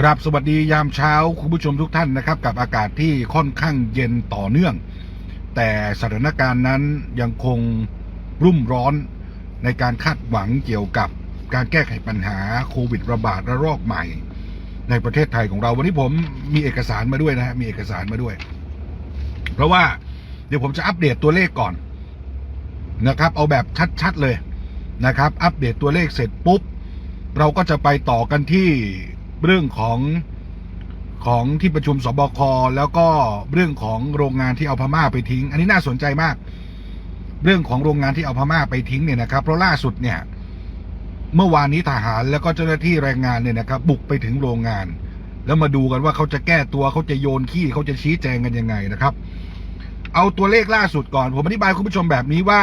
ครับสวัสดียามเช้าคุณผู้ชมทุกท่านนะครับ กับอากาศที่ค่อนข้างเย็นต่อเนื่อง แต่สถานการณ์นั้นยังคงรุ่มร้อนในการคาดหวังเกี่ยวกับการแก้ไขปัญหาโควิดระบาดระลอกใหม่ ในประเทศไทยของเราวันนี้ผมมีเอกสารมาด้วยนะฮะมีเอกสารมาด้วย เพราะว่าเดี๋ยวผมจะอัปเดตตัวเลขก่อนนะครับ เอาแบบชัดๆเลยนะครับ อัปเดตตัวเลขเสร็จปุ๊บเราก็จะไปต่อกันที่ เรื่องของของที่ประชุมสบคแล้วก็เรื่องของโรงงานที่เอาพม่าไปทิ้ง อันนี้น่าสนใจมาก เรื่องของโรงงานที่เอาพม่าไปทิ้งเนี่ยนะครับ เพราะล่าสุดเนี่ย เมื่อวานนี้ทหารแล้วก็เจ้าหน้าที่แรงงานเนี่ยนะครับ บุกไปถึงโรงงาน แล้วมาดูกันว่าเขาจะแก้ตัวเขาจะโยนขี้เขาจะชี้แจงกันยังไงนะครับ เอาตัวเลขล่าสุดก่อน ผมอธิบายคุณผู้ชมแบบนี้ว่า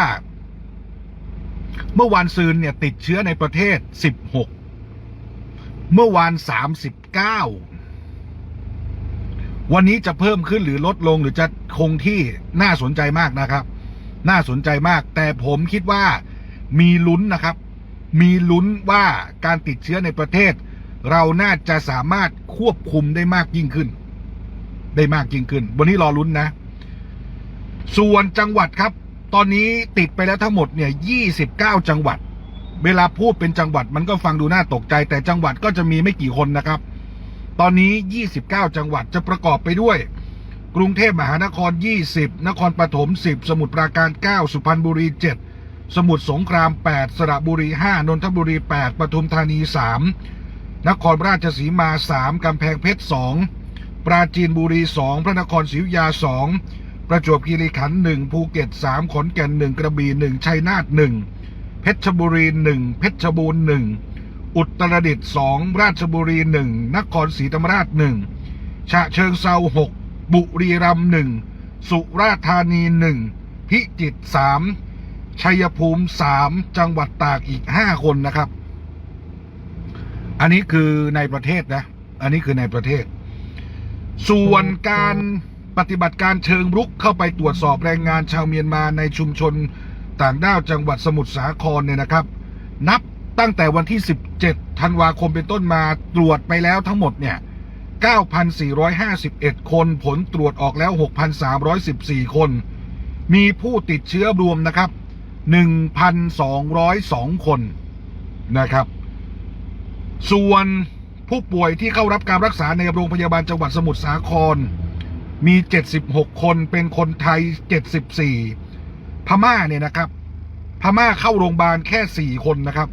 เมื่อวานซืนเนี่ย ติดเชื้อในประเทศ 16 เมื่อวาน 39 วันนี้จะเพิ่มขึ้นหรือลดลงหรือจะคงที่น่าสนใจมากนะครับ น่าสนใจมาก แต่ผมคิดว่ามีลุ้นนะครับ มีลุ้นว่าการติดเชื้อในประเทศ เราน่าจะสามารถควบคุมได้มากยิ่งขึ้น ได้มากยิ่งขึ้น วันนี้รอลุ้นนะ ส่วนจังหวัดครับ ตอนนี้ติดไปแล้วทั้งหมดเนี่ย 29 จังหวัด เวลาพูดเป็นจังหวัดมันก็ฟังดูน่าตกใจ แต่จังหวัดก็จะมีไม่กี่คนนะครับ ตอนนี้ 29 จังหวัดจะประกอบไปด้วย กรุงเทพมหานคร 20 นครปฐม 10 สมุทรปราการ 9 สุพรรณบุรี 7 สมุทรสงคราม 8 สระบุรี 5 นนทบุรี 8 ปทุมธานี 3 นครราชสีมา 3 กำแพงเพชร 2 ปราจีนบุรี 2 พระนครศรีอยุธยา 2 ประจวบคีรีขันธ์ 1 ภูเก็ต 3 ขอนแก่น 1 กระบี่ 1 ชัยนาท 1 เพชรบุรี1เพชรบูรณ์1อุตรดิตถ์2ราชบุรี1นครศรีธรรมราช1ฉะเชิงเซา6บุรีรัมย์1สุราษฎร์ธานี1พิจิตร3ชัยภูมิ3จังหวัดตากอีก5คนนะครับ อันนี้คือในประเทศนะ อันนี้คือในประเทศ ส่วนการปฏิบัติการเชิงรุกเข้าไปตรวจสอบแรงงานชาวเมียนมาในชุมชน ต่างด้าวจังหวัดสมุทรสาครเนี่ยนะครับ นับตั้งแต่วันที่ 17 ธันวาคมเป็นต้นมาตรวจไปแล้วทั้งหมดเนี่ย 9,451 คนผลตรวจออกแล้ว 6,314 คน มีผู้ติดเชื้อรวมนะครับ 1,202 คนนะครับ ส่วนผู้ป่วยที่เข้ารับการรักษาในโรงพยาบาลจังหวัดสมุทรสาคร มี 76 คนเป็นคนไทย 74 ม่าเนี่ยนะครับ พม่าเข้าโรงพยาบาลแค่4คนนะครับ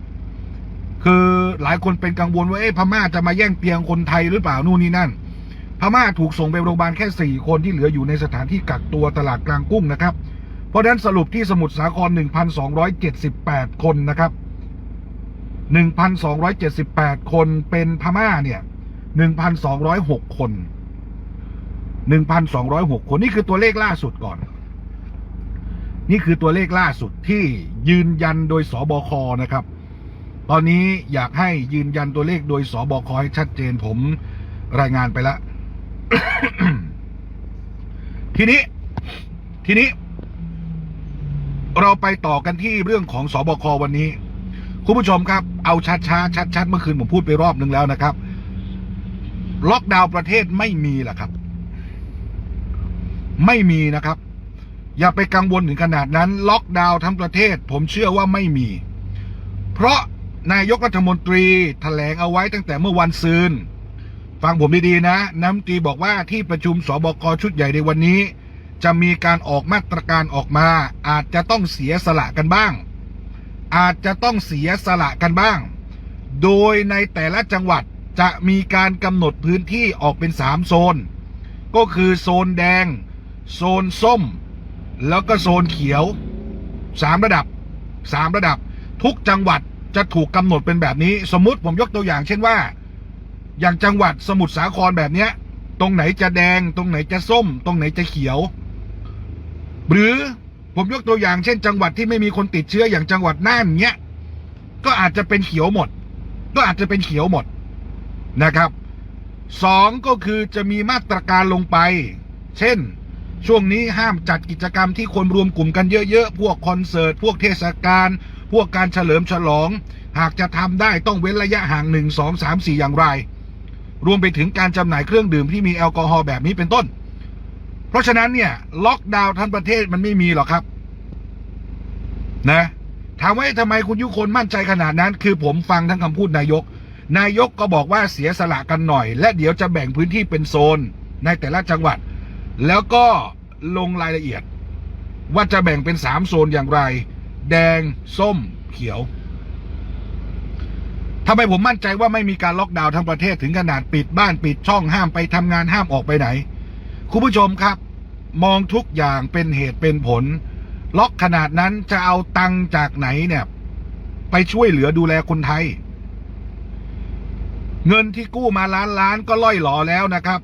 คือหลายคนเป็นกังวลว่าเอ๊ะพม่าจะมาแย่งเตียงคนไทยหรือเปล่านู่นนี่นั่น พม่าถูกส่งไปโรงพยาบาลแค่4คนที่เหลืออยู่ในสถานที่กักตัวตลาดกลางกุ้งนะครับ เพราะฉะนั้นสรุปที่สมุทรสาคร 1,278 คนนะครับ 1,278 คนเป็นพม่าเนี่ย1,206 คน 1,206 คนนี่คือตัวเลขล่าสุดก่อน นี่คือตัวเลขล่าสุดที่ยืนยันโดยสบคนะครับ ตอนนี้อยากให้ยืนยันตัวเลขโดยสบคให้ชัดเจนผมรายงานไปแล้วทีนี้ ทีนี้ เราไปต่อกันที่เรื่องของสบควันนี้ คุณผู้ชมครับ เอาชัดช้าชัดชัดๆเมื่อคืนผมพูดไปรอบนึงแล้วนะครับ ล็อกดาวน์ประเทศไม่มีแหละครับ ไม่มีนะครับ อย่าไปกังวลถึงขนาดนั้นล็อกดาวน์ทั้งประเทศ ผมเชื่อว่าไม่มี เพราะนายกรัฐมนตรีแถลงเอาไว้ตั้งแต่เมื่อวันซืนฟังผมดีๆนะ น้ำตีบอกว่าที่ประชุมสบคชุดใหญ่ในวันนี้ จะมีการออกมาตรการออกมา อาจจะต้องเสียสละกันบ้าง อาจจะต้องเสียสละกันบ้าง โดยในแต่ละจังหวัดจะมีการกำหนดพื้นที่ออกเป็นสามโซน ก็คือโซนแดง โซนส้ม แล้วก็โซนเขียวสามระดับสามระดับ ทุกจังหวัดจะถูกกำหนดเป็นแบบนี้ สมมุติผมยกตัวอย่าง เช่นว่า อย่างจังหวัดสมุทรสาครแบบเนี้ย ตรงไหนจะแดง ตรงไหนจะส้ม ตรงไหนจะเขียว หรือผมยกตัวอย่างเช่น จังหวัดที่ไม่มีคนติดเชื้ออย่างจังหวัดน่านเนี้ยก็อาจจะเป็นเขียวหมด ก็อาจจะเป็นเขียวหมดนะครับสองก็คือจะมีมาตรการลงไป เช่น ช่วงนี้ห้ามจัดกิจกรรมที่คนรวมกลุ่มกันเยอะๆ พวกคอนเสิร์ต พวกเทศกาล พวกการเฉลิมฉลอง หากจะทำได้ต้องเว้นระยะห่างหนึ่งสองสามสี่อย่างไร รวมไปถึงการจำหน่ายเครื่องดื่มที่มีแอลกอฮอล์แบบนี้เป็นต้น เพราะฉะนั้นเนี่ยล็อกดาวน์ทั้งประเทศมันไม่มีหรอกครับ นะถามว่าทำไมคุณยุคนมั่นใจขนาดนั้น คือผมฟังทั้งคำพูดนายก นายกก็บอกว่าเสียสละกันหน่อย และเดี๋ยวจะแบ่งพื้นที่เป็นโซน ในแต่ละจังหวัด แล้วก็ลงรายละเอียด ว่าจะแบ่งเป็นสามโซนอย่างไร แดงส้มเขียวทำไมผมมั่นใจว่าไม่มีการล็อกดาวน์ทั้งประเทศถึงขนาดปิดบ้านปิดช่องห้ามไปทำงานห้ามออกไปไหน คุณผู้ชมครับ มองทุกอย่างเป็นเหตุเป็นผล ล็อกขนาดนั้นจะเอาตังจากไหนเนี่ย ไปช่วยเหลือดูแลคนไทย เงินที่กู้มาล้านล้านก็ล่อยหลอแล้วนะครับ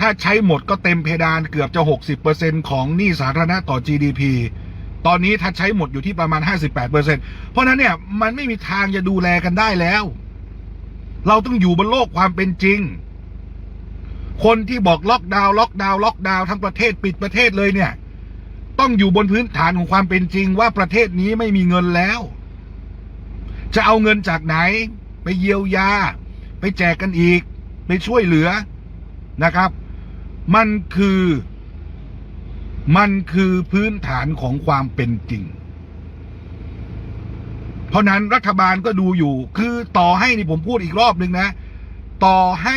ถ้าใช้หมดก็เต็มเพดานเกือบจะ 60%ของหนี้สาธารณะต่อ GDP ตอนนี้ถ้าใช้หมดอยู่ที่ประมาณ 58%เพราะนั้นเนี่ยมันไม่มีทางจะดูแลกันได้แล้ว เราต้องอยู่บนโลกความเป็นจริง คนที่บอกล็อกดาวน์ล็อกดาวน์ล็อกดาวน์ทั้งประเทศปิดประเทศเลยเนี่ย ต้องอยู่บนพื้นฐานของความเป็นจริงว่าประเทศนี้ไม่มีเงินแล้ว จะเอาเงินจากไหน ไปเยียวยา ไปแจกกันอีก ไปช่วยเหลือนะครับ มันคือ มันคือพื้นฐานของความเป็นจริง เพราะนั้นรัฐบาลก็ดูอยู่ คือต่อให้นี่ผมพูดอีกรอบหนึ่งนะ ต่อให้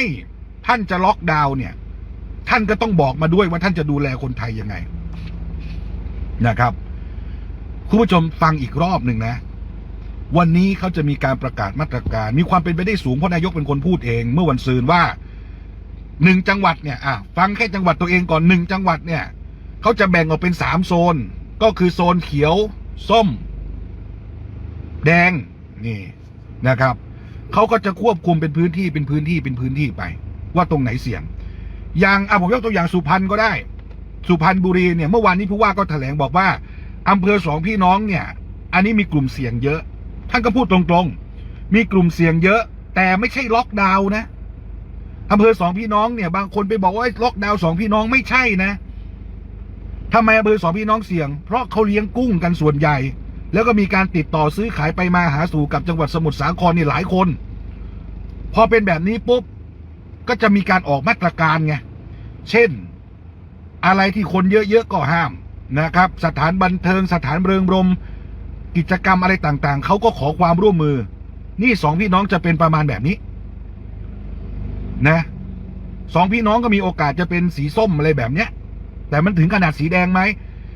ท่านจะล็อกดาวน์เนี่ย ท่านก็ต้องบอกมาด้วยว่าท่านจะดูแลคนไทยยังไง นะครับคุณผู้ชมฟังอีกรอบหนึ่งนะ วันนี้เขาจะมีการประกาศมาตรการ มีความเป็นไปได้สูงเพราะนายกเป็นคนพูดเอง เมื่อวันซืนว่า หนึ่งจังหวัดเนี่ยอะฟังแค่จังหวัดตัวเองก่อนหนึ่งจังหวัดเนี่ยเขาจะแบ่งออกเป็นสามโซน ก็คือโซนเขียว ส้ม แดงนี่นะครับเขาก็จะควบคุมเป็นพื้นที่เป็นพื้นที่เป็นพื้นที่ไป ว่าตรงไหนเสี่ยง อย่างอะผมยกตัวอย่างสุพรรณก็ได้ สุพรรณบุรีเนี่ยเมื่อวานนี้ผู้ว่าก็แถลงบอกว่าอำเภอสองพี่น้องเนี่ย อันนี้มีกลุ่มเสี่ยงเยอะ ท่านก็พูดตรงๆ มีกลุ่มเสี่ยงเยอะ แต่ไม่ใช่ล็อกดาวน์นะ อำเภอสองพี่น้องเนี่ย บางคนไปบอกว่าล็อกดาวน์สองพี่น้องไม่ใช่นะทำไมอำเภอสองพี่น้องเสี่ยง เพราะเขาเลี้ยงกุ้งกันส่วนใหญ่ แล้วก็มีการติดต่อซื้อขายไปมาหาสู่กับจังหวัดสมุทรสาครนี่หลายคน พอเป็นแบบนี้ปุ๊บก็จะมีการออกมาตรการไง เช่น อะไรที่คนเยอะๆก็ห้ามนะครับ สถานบันเทิงสถานเริงรม กิจกรรมอะไรต่างๆ เขาก็ขอความร่วมมือ นี่สองพี่น้องจะเป็นประมาณแบบนี้ นะสองพี่น้องก็มีโอกาสจะเป็นสีส้มอะไรแบบเนี้ย แต่มันถึงขนาดสีแดงไหม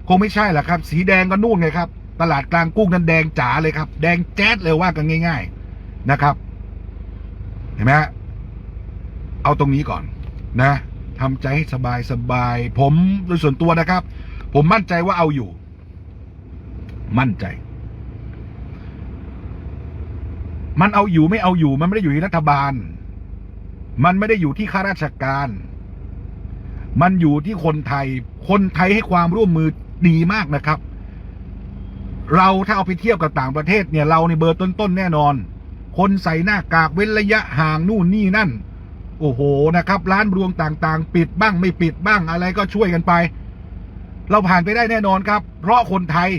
คงไม่ใช่หรอกครับ สีแดงก็นู่นไงครับ ตลาดกลางกุ้งนั้นแดงจ๋าเลยครับ แดงแจ๊ดเลยว่ากันง่าย ๆนะครับ เห็นไหมเอาตรงนี้ก่อนนะทำใจให้สบายสบายผมโดยส่วนตัวนะครับ ผมมั่นใจว่าเอาอยู่ มั่นใจ มันเอาอยู่ไม่เอาอยู่ มันไม่ได้อยู่ที่รัฐบาล มันไม่ได้อยู่ที่ข้าราชการ มันอยู่ที่คนไทย คนไทยให้ความร่วมมือดีมากนะครับ เราถ้าเอาไปเทียบกับต่างประเทศเนี่ย เราในเบอร์ต้นๆแน่นอน คนใส่หน้ากากเว้นระยะห่างนู่นนี่นั่น โอ้โหนะครับ ร้านรวงต่างๆ ปิดบ้างไม่ปิดบ้างอะไรก็ช่วยกันไป เราผ่านไปได้แน่นอนครับ เพราะคนไทย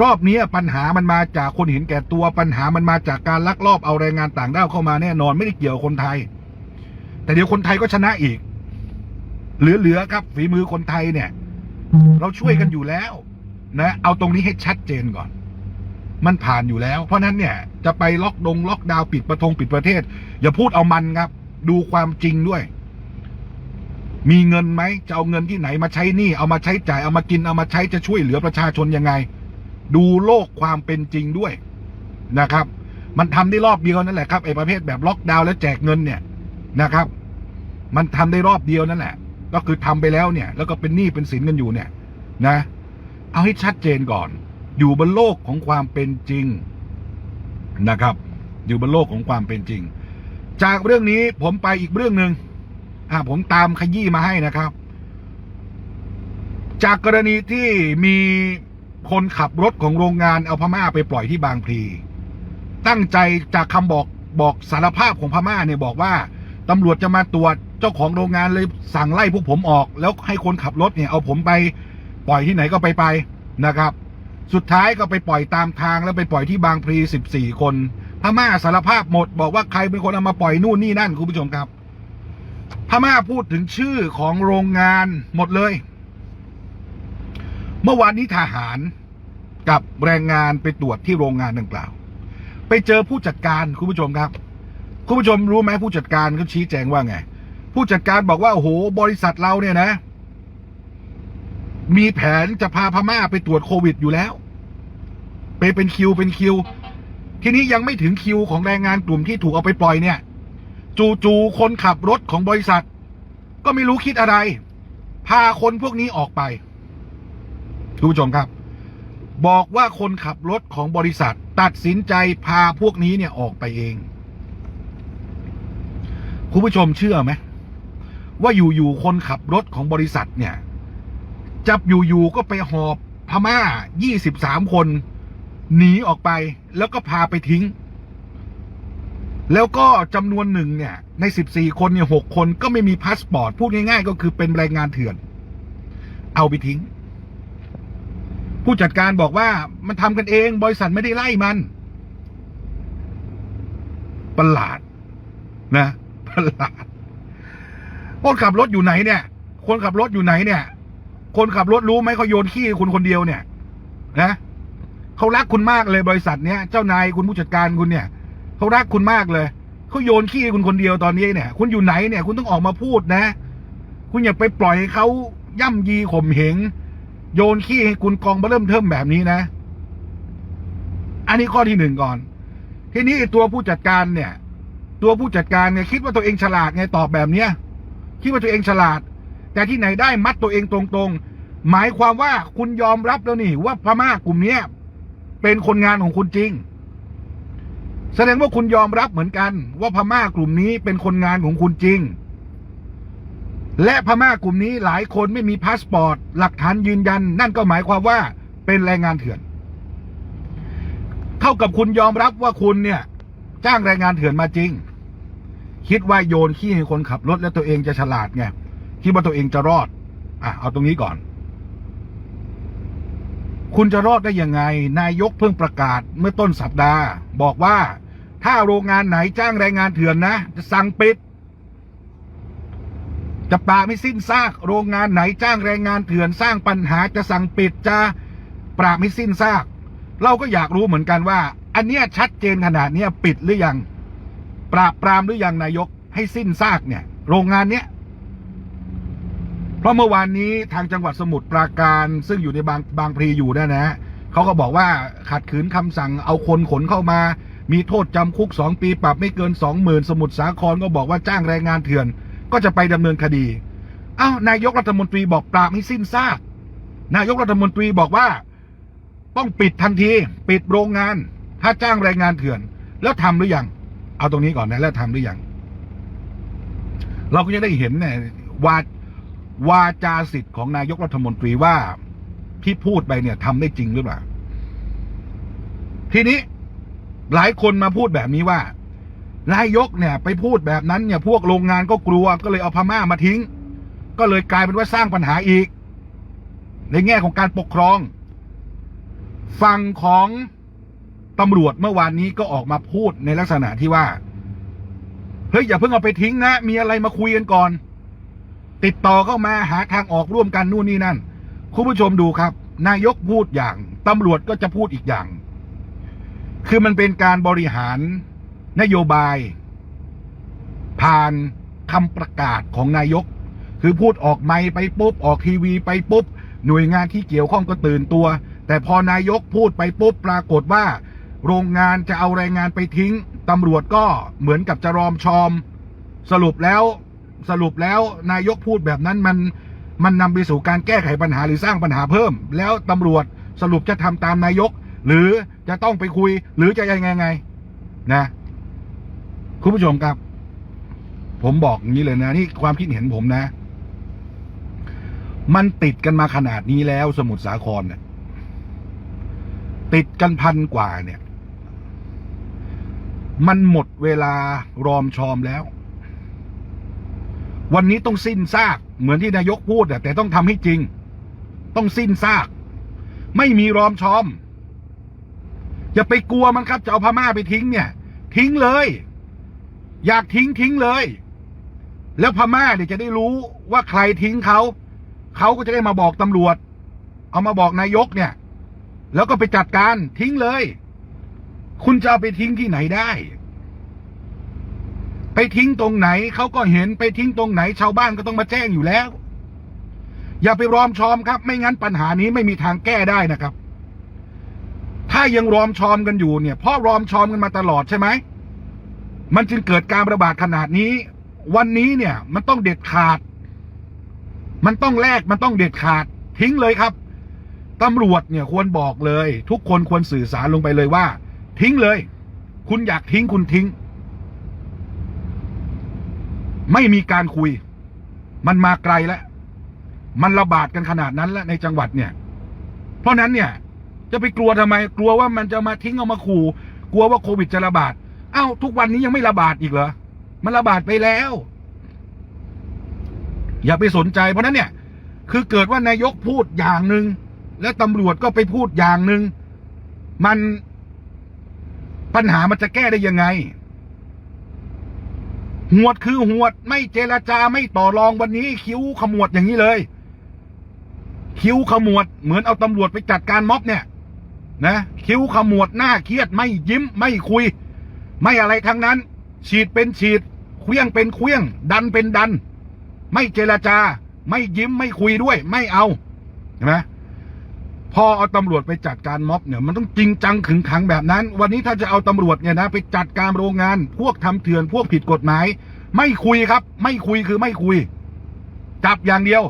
รอบนี้ปัญหามันมาจากคนเห็นแก่ตัวปัญหามันมาจากการลักลอบเอาแรงงานต่างด้าวเข้ามาแน่นอนไม่ได้เกี่ยวคนไทย แต่เดี๋ยวคนไทยก็ชนะอีก เหลือๆครับฝีมือคนไทยเนี่ย เราช่วยกันอยู่แล้วนะเอาตรงนี้ให้ชัดเจนก่อน มันผ่านอยู่แล้ว เพราะนั้นเนี่ย จะไปล็อกดงล็อกดาวปิดประทงปิดประเทศ อย่าพูดเอามันครับ ดูความจริงด้วย มีเงินไหมจะเอาเงินที่ไหนมาใช้หนี้เอามาใช้จ่ายเอามากินเอามาใช้จะช่วยเหลือประชาชนยังไง ดูโลกความเป็นจริงด้วยนะครับ มันทำได้รอบเดียวนั่นแหละครับไอ้ประเภทแบบล็อกดาวน์แล้วแจกเงินเนี่ยนะครับ มันทำได้รอบเดียวนั่นแหละ ก็คือทำไปแล้วเนี่ย แล้วก็เป็นหนี้เป็นสินกันอยู่เนี่ย นะ เอาให้ชัดเจนก่อน อยู่บนโลกของความเป็นจริงนะครับ อยู่บนโลกของความเป็นจริง จากเรื่องนี้ผมไปอีกเรื่องหนึ่งอ่าผมตามขยี้มาให้นะครับ จากกรณีที่มี คนขับรถของโรงงานเอาพม่าไปปล่อยที่บางพลีตั้งใจจากคำบอกบอกสารภาพของพม่าเนี่ยบอกว่าตำรวจจะมาตรวจเจ้าของโรงงานเลยสั่งไล่พวกผมออก แล้วให้คนขับรถเนี่ยเอาผมไปปล่อยที่ไหนก็ไปไปนะครับ สุดท้ายก็ไปปล่อยตามทางแล้วไปปล่อยที่บางพลีสิบสี่คนพม่าสารภาพหมด บอกว่าใครเป็นคนเอามาปล่อยนู่นนี่นั่นคุณผู้ชมครับพม่าพูดถึงชื่อของโรงงานหมดเลย เมื่อวานนี้ทหารกับแรงงานไปตรวจที่โรงงานดังกล่าว ไปเจอผู้จัดการคุณผู้ชมครับ คุณผู้ชมรู้ไหมผู้จัดการเขาชี้แจงว่าไง ผู้จัดการบอกว่าโอ้โหบริษัทเราเนี่ยนะ มีแผนจะพาพม่าไปตรวจโควิดอยู่แล้ว ไปเป็นคิวเป็นคิว ทีนี้ยังไม่ถึงคิวของแรงงานกลุ่มที่ถูกเอาไปปล่อยเนี่ย จู่ๆคนขับรถของบริษัท ก็ไม่รู้คิดอะไร พาคนพวกนี้ออกไป คุณผู้ชมครับ บอกว่าคนขับรถของบริษัท ตัดสินใจพาพวกนี้เนี่ยออกไปเอง คุณผู้ชมเชื่อไหมว่าอยู่ๆคนขับรถของบริษัทเนี่ย จับอยู่ๆก็ไปหอบพม่า23คน หนีออกไปแล้วก็พาไปทิ้ง แล้วก็จำนวนหนึ่งเนี่ย ใน14คนเนี่ย6คนก็ไม่มีพาสปอร์ต พูดง่ายๆ ก็คือเป็นแรงงานเถื่อน เอาไปทิ้ง ผู้จัดการบอกว่ามันทำกันเอง บริษัทไม่ได้ไล่มัน ประหลาด นะประหลาดคนขับรถอยู่ไหนเนี่ย คนขับรถอยู่ไหนเนี่ย คนขับรถรู้ไหมเขาโยนขี้คุณคนเดียวเนี่ย นะเขารักคุณมากเลยบริษัทเนี้ยเจ้านายคุณผู้จัดการคุณเนี่ยเขารักคุณมากเลยเขาโยนขี้คุณคนเดียวตอนนี้เนี่ย คุณอยู่ไหนเนี่ย คุณต้องออกมาพูดนะ คุณอย่าไปปล่อยให้เขาย่ำยีข่มเหง โยนขี้ให้คุณกองมาเริ่มเทิมแบบนี้นะ อันนี้ข้อที่หนึ่งก่อน ทีนี้ตัวผู้จัดการเนี่ย ตัวผู้จัดการเนี่ยคิดว่าตัวเองฉลาดไงตอบแบบเนี้ยคิดว่าตัวเองฉลาด แต่ที่ไหนได้มัดตัวเองตรงๆ หมายความว่าคุณยอมรับแล้วนี่ว่าพม่ากลุ่มเนี้ยเป็นคนงานของคุณจริง แสดงว่าคุณยอมรับเหมือนกัน ว่าพม่ากลุ่มนี้เป็นคนงานของคุณจริง และพม่ากลุ่มนี้หลายคนไม่มีพาสปอร์ต หลักฐานยืนยัน นั่นก็หมายความว่าเป็นแรงงานเถื่อน เท่ากับคุณยอมรับว่าคุณเนี่ย จ้างแรงงานเถื่อนมาจริง คิดว่าโยนขี้ให้คนขับรถแล้วตัวเองจะฉลาดไงคิดว่าตัวเองจะรอด อะ เอาตรงนี้ก่อน คุณจะรอดได้ยังไง นายกเพิ่งประกาศเมื่อต้นสัปดาห์ บอกว่าถ้าโรงงานไหนจ้างแรงงานเถื่อนนะ จะสั่งปิด จะปราบไม่สิ้นซาก โรงงานไหนจ้างแรงงานเถื่อนสร้างปัญหาจะสั่งปิดจะปราบไม่สิ้นซาก เราก็อยากรู้เหมือนกันว่า อันเนี้ยชัดเจนขนาดเนี้ยปิดหรือยัง ปราบปรามหรือยังนายกให้สิ้นซากเนี่ย โรงงานเนี้ยเพราะเมื่อวานนี้ทางจังหวัดสมุทรปราการซึ่งอยู่ในบางบางพลีอยู่นะนะเขาก็บอกว่าขัดขืนคำสั่งเอาคนขนเข้ามา มีโทษจำคุกสองปีปรับไม่เกินสองหมื่นสมุทรสาครก็บอกว่าจ้างแรงงานเถื่อน ก็จะไปดำเนินคดีเอ้านายกรัฐมนตรีบอกปราบให้สิ้นซากนายกรัฐมนตรีบอกว่า ต้องปิดทันที ปิดโรงงาน ถ้าจ้างแรงงานเถื่อน แล้วทำหรือยัง เอาตรงนี้ก่อนนะแล้วทำหรือยัง เราก็ยังได้เห็นเนี่ยวาวาจาสิทธิ์ของนายกรัฐมนตรีว่าที่พูดไปเนี่ยทำได้จริงหรือเปล่า ทีนี้หลายคนมาพูดแบบนี้ว่า นายกเนี่ยไปพูดแบบนั้นเนี่ยพวกโรงงานก็กลัวก็เลยเอาพม่ามาทิ้ง ก็เลยกลายเป็นว่าสร้างปัญหาอีก ในแง่ของการปกครอง ฝั่งของตำรวจเมื่อวานนี้ก็ออกมาพูดในลักษณะที่ว่าเฮ้ยอย่าเพิ่งเอาไปทิ้งนะ มีอะไรมาคุยกันก่อน ติดต่อเข้ามาหาทางออกร่วมกันนู่นนี่นั่น คุณผู้ชมดูครับ นายกพูดอย่างตำรวจก็จะพูดอีกอย่าง คือมันเป็นการบริหาร นโยบาย ผ่านคำประกาศของนายก คือพูดออกไมค์ไปปุ๊บ ออกทีวีไปปุ๊บ หน่วยงานที่เกี่ยวข้องก็ตื่นตัว แต่พอนายกพูดไปปุ๊บปรากฏว่า โรงงานจะเอาแรงงานไปทิ้งตำรวจก็เหมือนกับจะรอมชอม สรุปแล้วสรุปแล้วนายกพูดแบบนั้นมันมันนำไปสู่การแก้ไขปัญหาหรือสร้างปัญหาเพิ่ม แล้วตำรวจสรุปจะทำตามนายก หรือจะต้องไปคุย หรือจะยังไงไงนะ คุณผู้ชมครับ ผมบอกอย่างนี้เลยนะ นี่ความคิดเห็นผมนะ มันติดกันมาขนาดนี้แล้วสมุทรสาครเนี่ยติดกันพันกว่าเนี่ย มันหมดเวลารอมชอมแล้ว วันนี้ต้องสิ้นซาก เหมือนที่นายกพูดอะแต่ต้องทำให้จริง ต้องสิ้นซาก ไม่มีรอมชอม อย่าไปกลัวมันครับ จะเอาพม่าไปทิ้งเนี่ย ทิ้งเลย อยากทิ้งทิ้งเลย แล้วพม่าเนี่ยจะได้รู้ว่าใครทิ้งเขา เขาก็จะได้มาบอกตำรวจ เอามาบอกนายกเนี่ย แล้วก็ไปจัดการทิ้งเลย คุณจะเอาไปทิ้งที่ไหนได้ ไปทิ้งตรงไหนเขาก็เห็นไปทิ้งตรงไหน ชาวบ้านก็ต้องมาแจ้งอยู่แล้ว อย่าไปรอมชอมครับ ไม่งั้นปัญหานี้ไม่มีทางแก้ได้นะครับ ถ้ายังรอมชอมกันอยู่เนี่ยพราะรอมชอมกันมาตลอดใช่ไหม มันจึงเกิดการระบาดขนาดนี้ วันนี้เนี่ย มันต้องเด็ดขาด มันต้องแลกมันต้องเด็ดขาด ทิ้งเลยครับตำรวจเนี่ยควรบอกเลย ทุกคนควรสื่อสารลงไปเลยว่า ทิ้งเลย คุณอยากทิ้งคุณทิ้ง ไม่มีการคุย มันมาไกลแล้ว มันระบาดกันขนาดนั้นแล้วในจังหวัดเนี่ย เพราะนั้นเนี่ย จะไปกลัวทำไม กลัวว่ามันจะมาทิ้งเอามาขู่ กลัวว่าโควิดจะระบาด อ้าทุกวันนี้ยังไม่ระบาดอีกเหรอ มันระบาดไปแล้ว อย่าไปสนใจ เพราะนั้นเนี่ย คือเกิดว่านายกพูดอย่างหนึ่งและตำรวจก็ไปพูดอย่างหนึ่งมันปัญหามันจะแก้ได้ยังไง หวดคือหวดไม่เจรจาไม่ต่อรองวันนี้ คิ้วขมวดอย่างนี้เลย คิ้วขมวด เหมือนเอาตำรวจไปจัดการม็อบเนี่ย นะ คิ้วขมวดหน้าเครียดไม่ยิ้มไม่คุย ไม่อะไรทั้งนั้น ฉีดเป็นฉีดเคลี้ยงเป็นเคลี้ยง ดันเป็นดัน ไม่เจรจา ไม่ยิ้มไม่คุยด้วย ไม่เอาเห็นไหมพอเอาตำรวจไปจัดการม็อบเนี่ยมันต้องจริงจังขึงขังแบบนั้น วันนี้ถ้าจะเอาตำรวจเนี่ยนะไปจัดการโรงงาน พวกทำเถื่อนพวกผิดกฎหมาย ไม่คุยครับ ไม่คุยคือไม่คุย จับอย่างเดียว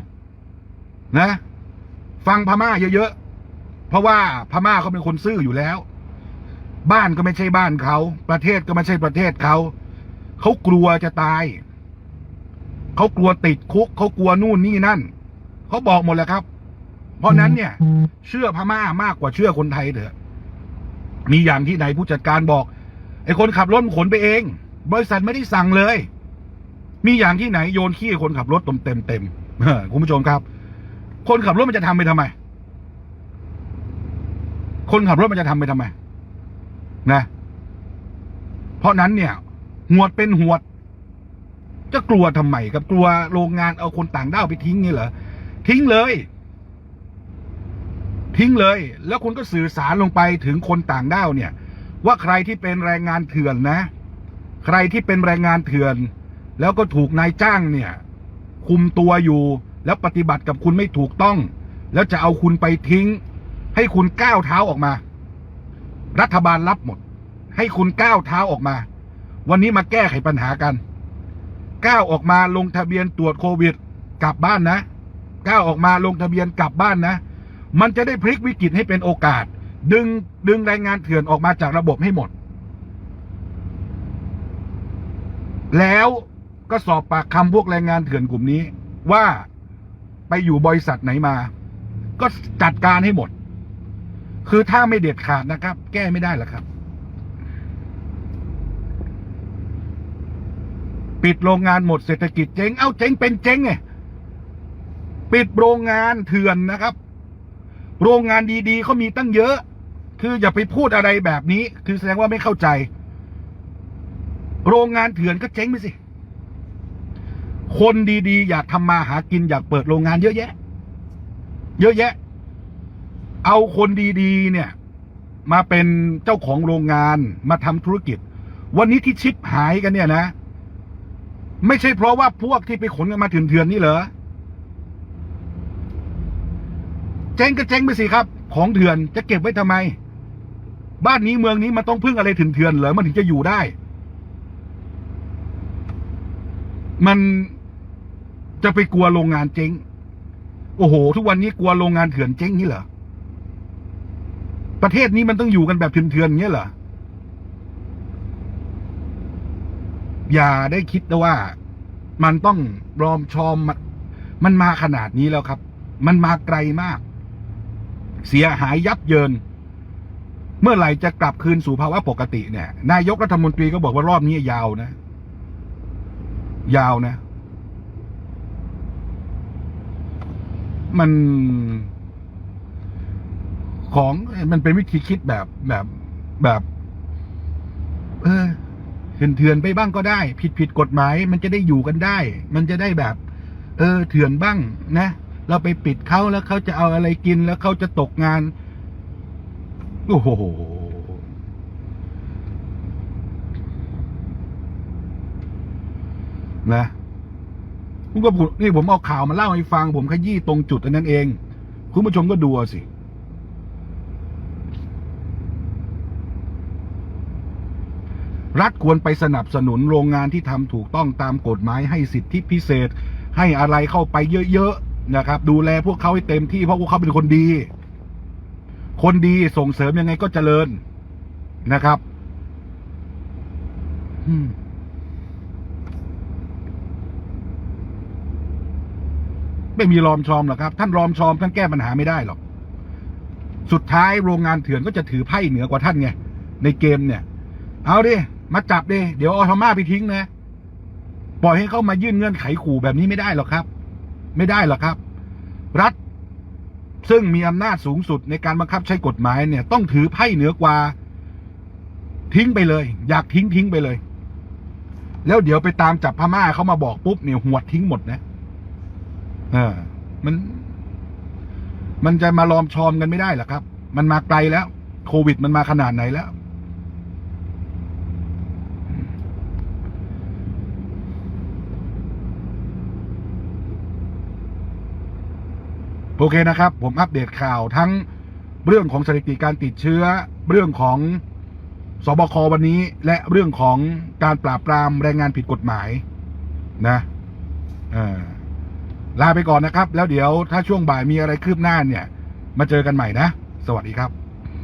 นะ ฟังพม่าเยอะๆเพราะว่าพม่าเขาเป็นคนซื่ออยู่แล้ว บ้านก็ไม่ใช่บ้านเขา ประเทศก็ไม่ใช่ประเทศเขา เขากลัวจะตาย เขากลัวติดคุก เขากลัวนู่นนี่นั่น เขาบอกหมดแล้วครับ เพราะนั้นเนี่ย เชื่อพม่ามากกว่าเชื่อคนไทยเถอะ มีอย่างที่ไหนผู้จัดการบอกไอ้คนขับรถขนไปเอง บริษัทไม่ได้สั่งเลย มีอย่างที่ไหนโยนขี้ให้คนขับรถเต็มเต็มเต็มคุณผู้ชมครับ คนขับรถมันจะทำไปทำไม คนขับรถมันจะทำไปทำไม นะ เพราะนั้นเนี่ย หวดเป็นหวด จะกลัวทำไมครับกลัวโรงงานเอาคนต่างด้าวไปทิ้งนี่เหรอทิ้งเลย ทิ้งเลย แล้วคุณก็สื่อสารลงไปถึงคนต่างด้าวเนี่ย ว่าใครที่เป็นแรงงานเถื่อนนะ ใครที่เป็นแรงงานเถื่อน แล้วก็ถูกนายจ้างเนี่ย คุมตัวอยู่แล้วปฏิบัติกับคุณไม่ถูกต้อง แล้วจะเอาคุณไปทิ้ง ให้คุณก้าวเท้าออกมา รัฐบาลรับหมด ให้คุณก้าวเท้าออกมา วันนี้มาแก้ไขปัญหากัน ก้าวออกมาลงทะเบียนตรวจโควิด กลับบ้านนะ ก้าวออกมาลงทะเบียนกลับบ้านนะ มันจะได้พลิกวิกฤตให้เป็นโอกาส ดึงดึงแรงงานเถื่อนออกมาจากระบบให้หมด แล้วก็สอบปากคำพวกแรงงานเถื่อนกลุ่มนี้ ว่าไปอยู่บริษัทไหนมา ก็จัดการให้หมด คือถ้าไม่เด็ดขาดนะครับ แก้ไม่ได้หรอกครับ ปิดโรงงานหมดเศรษฐกิจเจ๊ง เอ้าเจ๊งเป็นเจ๊งไงปิดโรงงานเถื่อนนะครับ โรงงานดีๆเขามีตั้งเยอะ คืออย่าไปพูดอะไรแบบนี้ คือแสดงว่าไม่เข้าใจ โรงงานเถื่อนก็เจ๊งไปสิ คนดีๆ อยากทำมาหากินอยากเปิดโรงงานเยอะแยะ เยอะแยะ เอาคนดีๆ เนี่ย มาเป็นเจ้าของโรงงานมาทำธุรกิจ วันนี้ที่ชิปหายกันเนี่ยนะ ไม่ใช่เพราะว่าพวกที่ไปขนกันมาเถื่อนๆนี่เหรอเจ๊งก็เจ๊งไปสิครับ ของเถื่อนจะเก็บไว้ทำไม บ้านนี้เมืองนี้มันต้องพึ่งอะไรเถื่อนๆเหรอมันถึงจะอยู่ได้ มันจะไปกลัวโรงงานเจ๊ง โอ้โห ทุกวันนี้กลัวโรงงานเถื่อนเจ๊งนี่เหรอ ประเทศนี้มันต้องอยู่กันแบบเถื่อนๆอย่างเงี้ยเหรออย่าได้คิดนะว่า มันต้องรอมชอมมันมันมาขนาดนี้แล้วครับ มันมาไกลมาก เสียหายยับเยิน เมื่อไหร่จะกลับคืนสู่ภาวะปกติเนี่ย นายกรัฐมนตรีก็บอกว่ารอบนี้ยาวนะ ยาวนะ มัน ของมันเป็นวิธีคิดแบบแบบแบบ เออเถื่อนๆไปบ้างก็ได้ ผิดผิดกฎหมาย มันจะได้อยู่กันได้ มันจะได้แบบ เออ เถื่อนบ้างนะเราไปปิดเขาแล้วเขาจะเอาอะไรกินแล้วเขาจะตกงานโอ้โหนะคุณก็พูดนี่ผมเอาข่าวมาเล่าให้ฟัง ผมขยี้ตรงจุดอันนั้นเอง คุณผู้ชมก็ดูสิ รัฐควรไปสนับสนุนโรงงานที่ทำถูกต้องตามกฎหมายให้สิทธิพิเศษ ให้อะไรเข้าไปเยอะๆนะครับ ดูแลพวกเขาให้เต็มที่เพราะพวกเขาเป็นคนดี คนดีส่งเสริมยังไงก็เจริญนะครับไม่มีรอมชอมหรอกครับ ท่านรอมชอมท่านแก้ปัญหาไม่ได้หรอก สุดท้ายโรงงานเถื่อนก็จะถือไพ่เหนือกว่าท่านไงในเกมเนี่ย เอาดิ มาจับดิเดี๋ยวเอาธรรมาไปทิ้งนะปล่อยให้เขามายื่นเงื่อนไขขู่แบบนี้ไม่ได้หรอกครับ ไม่ได้หรอกครับ รัฐ ซึ่งมีอำนาจสูงสุดในการบังคับใช้กฎหมายเนี่ย ต้องถือไพ่เหนือกว่า ทิ้งไปเลย อยากทิ้งทิ้งไปเลย แล้วเดี๋ยวไปตามจับพม่าเขามาบอกปุ๊บเนี่ยหวดทิ้งหมดนะเออมัน มันจะมาลอมชอมกันไม่ได้หรอกครับ มันมาไกลแล้ว โควิดมันมาขนาดไหนแล้ว โอเคนะครับ ผมอัปเดตข่าวทั้งเรื่องของสถิติการติดเชื้อ เรื่องของสบควันนี้ และเรื่องของการปราบปรามแรงงานผิดกฎหมายนะลาไปก่อนนะครับ แล้วเดี๋ยวถ้าช่วงบ่ายมีอะไรคืบหน้าเนี่ย มาเจอกันใหม่นะ สวัสดีครับ